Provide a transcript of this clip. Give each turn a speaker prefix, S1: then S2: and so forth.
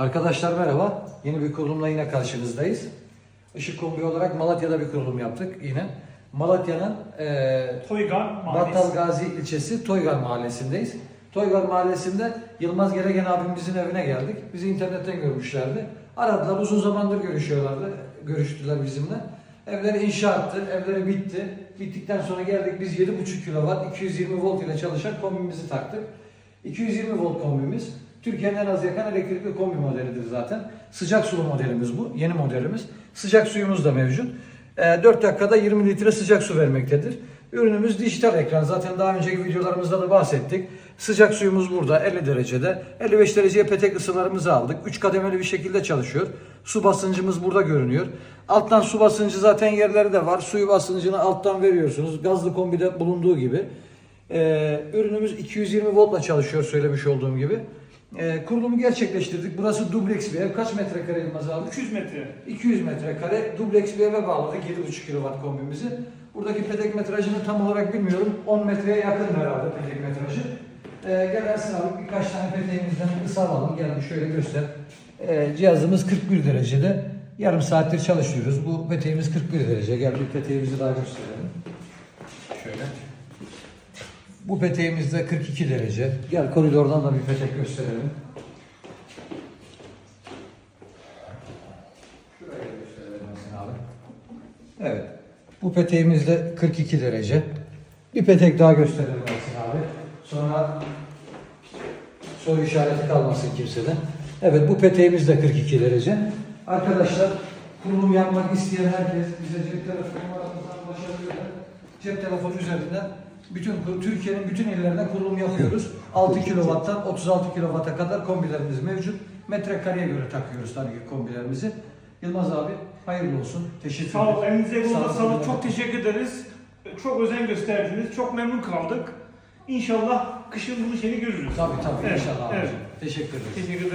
S1: Arkadaşlar merhaba. Yeni bir kurulumla yine karşınızdayız. Işık Kombi olarak Malatya'da bir kurulum yaptık yine. Malatya'nın
S2: Toygan Mahallesi.
S1: Battal Gazi ilçesi Toygar Mahallesi'ndeyiz. Toygar Mahallesi'nde Yılmaz Geregen abimizin evine geldik. Bizi internetten görmüşlerdi. Aradılar, uzun zamandır görüşüyorlardı. Görüştüler bizimle. Evleri inşaattı, evleri bitti. Bittikten sonra geldik biz 7,5 kW 220 volt ile çalışan kombimizi taktık. 220 volt kombimiz Türkiye'nin en az yakan elektrikli kombi modelidir zaten. Sıcak sulu modelimiz bu, yeni modelimiz. Sıcak suyumuz da mevcut. Ee, 4 dakikada 20 litre sıcak su vermektedir. Ürünümüz dijital ekran. Zaten daha önceki videolarımızda da bahsettik. Sıcak suyumuz burada 50 derecede. 55 dereceye petek ısılarımızı aldık. 3 kademeli bir şekilde çalışıyor. Su basıncımız burada görünüyor. Alttan su basıncı zaten yerleri de var. Suyu basıncını alttan veriyorsunuz. Gazlı kombide bulunduğu gibi. Ee, ürünümüz 220 voltla çalışıyor söylemiş olduğum gibi. Ee, kurulumu gerçekleştirdik. Burası dubleks bir ev. Kaç metrekare Yılmaz abi?
S2: 300 metre.
S1: 200 metrekare dubleks bir eve bağladık 7,5 kW kombimizi. Buradaki petek metrajını tam olarak bilmiyorum. 10 metreye yakın herhalde petek metrajı. Ee, gel Ersin abi birkaç tane peteğimizden ısı alalım. Gel şöyle göster. Ee, cihazımız 41 derecede. Yarım saattir çalışıyoruz. Bu peteğimiz 41 derece. Gel bir peteğimizi daha gösterelim. Şöyle. Bu peteğimiz de 42 derece. Gel koridordan da bir petek gösterelim. Şuraya gösterelim Ersin abi. Evet. Bu peteğimiz de 42 derece. Bir petek daha gösterelim Ersin abi. Sonra soru işareti kalmasın kimseden. Evet bu peteğimiz de 42 derece. Arkadaşlar kurulum yapmak isteyen herkes bize cep telefonu numaramızdan ulaşabilirler. Cep telefonu üzerinden bütün Türkiye'nin bütün illerine kurulum yapıyoruz. 6 kW'tan 36 kW'a kadar kombilerimiz mevcut. Metrekareye göre takıyoruz tabii ki kombilerimizi. Yılmaz abi hayırlı olsun. Teşekkür
S2: Sağ ol.
S1: ederim.
S2: Elinize
S1: olun.
S2: sağlık. Çok teşekkür ederiz. Çok özen gösterdiniz. Çok memnun kaldık. İnşallah kışın bunun şeyini görürüz.
S1: Tabii tabii
S2: Evet,
S1: inşallah.
S2: evet.
S1: Teşekkür ederim.
S2: Teşekkür ederim.